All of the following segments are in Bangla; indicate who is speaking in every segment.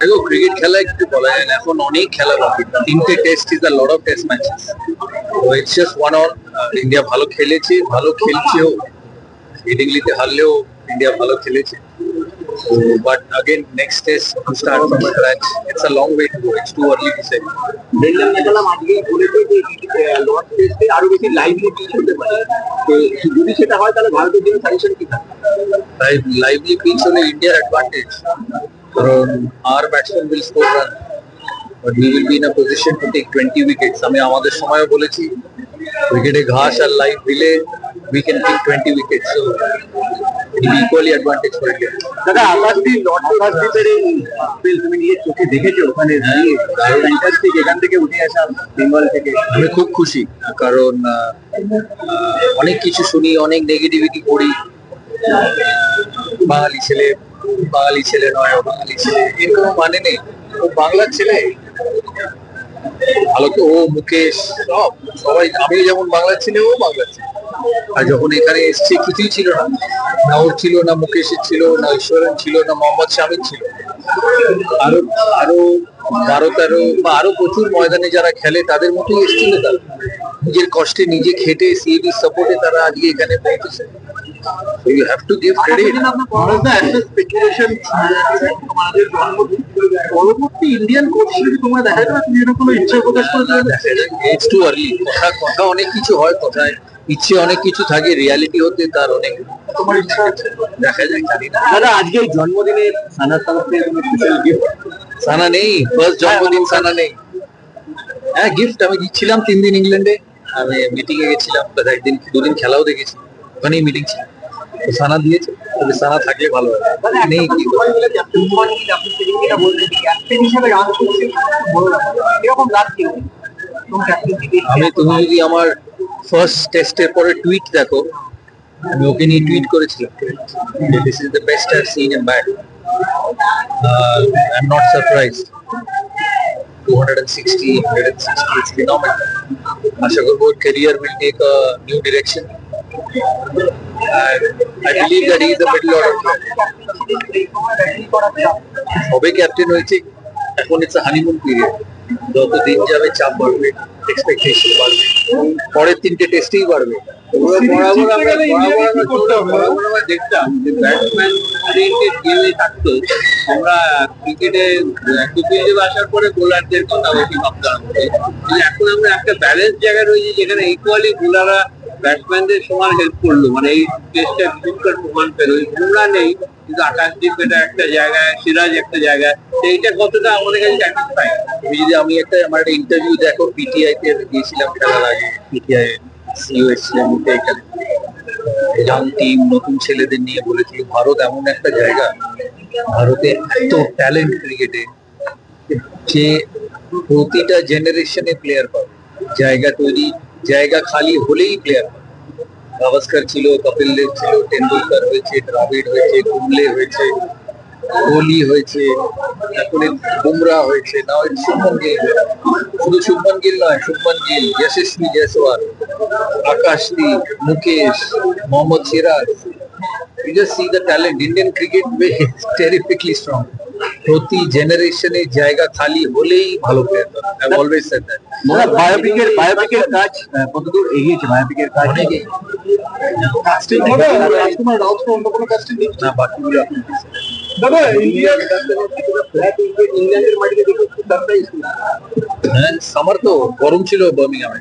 Speaker 1: দেখো ক্রিকেট খেলা একটু বলা যায় এখন অনেক খেলা বাকি তিনটে test is a lot of test matches it's just one on India ভালো খেলেছে, ভালো খেলছেও হিডিংলিতে হারলেও ইন্ডিয়া ভালো খেলেছে। So, but again, next is to
Speaker 2: start from scratch. It's a long way to go. It's too early to say. যদি সেটা হয় তাহলে ভারতের জন্য সাজেশন কি থাকবে
Speaker 1: লাইভলি পিচ হলে ইন্ডিয়ার অ্যাডভান্টেজ কারণ আর batsman will score run but we will be in a position to take twenty wickets আমি আমাদের সময়ও বলেছি উইকেটে ঘাস আর লাইভ দিলে we can take twenty wickets equally advantage
Speaker 2: দাদা তুমি নিজের চোখে দেখেছ? ওখানে ফ্যান্টাস্টিক এখান থেকে উঠে আসা বেঙ্গল থেকে?
Speaker 1: আমি খুব খুশি কারণ অনেক কিছু শুনি অনেক নেগেটিভিটি পড়ি বাঙালি ছেলে বাঙালি ছেলে নয় বাঙালি ছেলে। এর কোনো মানে নেই। ও বাংলার ছেলে তো, ও, মুকেশ, সব, সবাই, আমি যেমন বাংলার ছেলে ও বাংলার ছেলে আর যখন এখানে এসছে, কিছুই ছিল না। না ওর ছিল, না মুকেশের ছিল, না ঈশ্বরেন ছিল, না মোহাম্মদ শামিদ ছিল। আরও আরও বারো, তেরো, বা আরও প্রচুর ময়দানে যারা খেলে, তাদের মতোই এসেছিল তারা। নিজের কষ্টে নিজে খেটে সিএবি সাপোর্টে তারা আজকে এখানে পৌঁছেছে। গিভ ক্রেডিট
Speaker 2: একটা স্পেকুলেশন আমাদের জন্মদিন পরবর্তী ইন্ডিয়ান কোচ হিসেবে তোমরা দেখা যাবে তুমি কোনো ইচ্ছা প্রকাশ করতে
Speaker 1: ইটস টু আর্লি কথা কথা অনেক কিছু হয় কথায়। ইচ্ছে অনেক কিছু থাকে রিয়ালিটি হতে তার অনেক
Speaker 2: তোমার ইচ্ছা
Speaker 1: দেখা যায় জানি না।
Speaker 2: দাদা আজকে জন্মদিনে সানার তরফ থেকে তুমি স্পেশাল গিফট
Speaker 1: সানা নেই। ফার্স্ট জন্মদিন সানা নেই। হ্যাঁ গিফট আমি দিচ্ছিলাম তিন দিন ইংল্যান্ডে আমি মিটিং এ গেছিলাম একদিন দুদিন খেলাও দেখেছি। ওখানেই মিটিং ছিল। তো সানা দিয়েছে তবে সানা থাকলে ভালো হয়। নেই কি? করব? আমি তুমি যদি আমার ফার্স্ট টেস্টের পরে টুইট দেখো আমি ওকে নিয়ে টুইট করেছিলাম। This is the best I seen in bat I am not surprised 260 160 it's phenomenal আশা করব ওর career will take a new direction I believe that is the middle order সবে ক্যাপ্টেন হয়েছে। এখন ইটস হানিমুন পিরিয়ড যত দিন যাবে চাপ বাড়বে এক্সপেকটেশন বাড়বে। পরের তিনটে টেস্টেই বাড়বে।
Speaker 3: বরাবর আমরা বরাবর দেখতাম যে ব্যাটসম্যান ওরিয়েন্টেড গেমে থাকতো। আমরা ক্রিকেটে একটু ফিল্ডে আসার পরে বোলারদের কথা বেশি ভাবতাম। এখন আমরা একটা ব্যালেন্স জায়গায় রয়েছি যেখানে ইকুয়ালি বোলাররা ব্যাটসম্যানদের সমান হেল্প করল। মানে এই টেস্টটা কিছুটা প্রমাণ পেল। বুমরা নেই, কিন্তু আকাশদীপ এটা একটা জায়গায়, সিরাজ একটা জায়গায় তো এইটা কতটা আমাদের কাছে স্যাটিসফাই
Speaker 1: তুমি যদি আমি একটা, আমার একটা ইন্টারভিউ দেখো পিটিআই তে গিয়েছিলাম খেলার আগে পিটিআই সিও এসছিলাম এখানে। ইয়াং টিম নতুন ছেলেদের নিয়ে বলেছিল ভারত এমন একটা জায়গা, ভারতে এত ট্যালেন্ট ক্রিকেটে যে প্রতিটা জেনারেশনে প্লেয়ার পাবে। জায়গা তৈরি জায়গা খালি হলেই প্লেয়ার গাভাস্কর ছিল, কপিল দেব ছিল, টেন্ডুলকার হয়েছে, দ্রাবিড় হয়েছে কুমলে হয়েছে কোহলি হয়েছে তারপরে বুমরা হয়েছে, না হয় শুভমন গিল শুধু শুভমন গিল নয়, Shubman Gill, Yashasvi Jaiswal, Akashdeep, Mukesh, Mohammed Siraj You just see the talent. Indian cricket is terrifically strong. প্রতি জেনারেশনে জায়গা খালি হলেই ভালো player I always said that
Speaker 2: দাদা বায়োপিকের বায়োপিকের কাজ আহ, কতদূর এগিয়েছে বায়োপিকের কাজ
Speaker 1: অনেকেই
Speaker 2: কাস্টিং রাজকুমার রাউত অন্য কোনো কাস্টিং
Speaker 1: না বাকিগুলো আপনি
Speaker 2: দাদা ইন্ডিয়ার ইংল্যান্ডের মাটিতে দেখে খুব সারপ্রাইজ
Speaker 1: হ্যাঁ সামার তো গরম ছিল বার্মিংহামে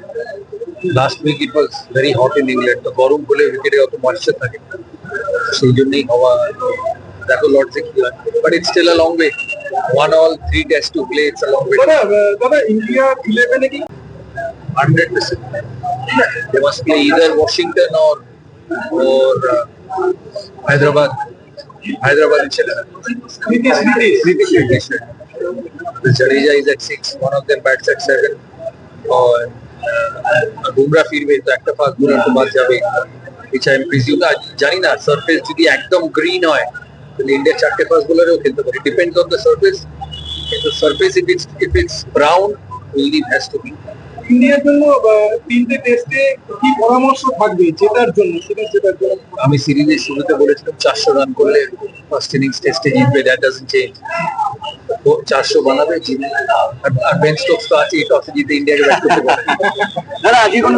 Speaker 1: last week it was very hot in England তো গরম হলে উইকেটে অত ময়েশ্চার থাকে সেই জন্যই হওয়া দেখো লর্ডসে কি হয় but it's still a long way one all three test to play it's a long way
Speaker 2: দাদা দাদা ইন্ডিয়া ইলেভেনে কি
Speaker 1: hundred percent they must play either Washington or or uh, Hyderabad Hyderabad ছেলেরা
Speaker 2: Nitish Nitish
Speaker 1: British. The Jadeja is at six, one of them bats at seven. और বুমরা ফিরবে তো একটা ফাস্ট বোলার তো বাদ যাবে which I am presume না জানি না সারফেস যদি একদম গ্রিন হয় তাহলে ইন্ডিয়া চারটে ফাস্ট বোলারেও খেলতে পারে ডিপেন্ডস অন দ্য সারফেস কিন্তু surface if it's if it's brown believe has to be
Speaker 4: ইন্ডিয়ার জন্য তিনটে টেস্টে কি পরামর্শ থাকবে জেতার জন্য? সিরিজ জেতার জন্য।
Speaker 1: আমি সিরিজের শুরুতে বলেছিলাম চারশো রান করলে ফার্স্ট ইনিংস টেস্টে জিতবে দ্যাট ডাজন্ট চেঞ্জ ও চারশো বানাবে জিতবে। আর- বেন স্টোকস তো আছে টসে জিতে ইন্ডিয়াকে ব্যাট করতে পারে
Speaker 2: দাদা আজকে কোনো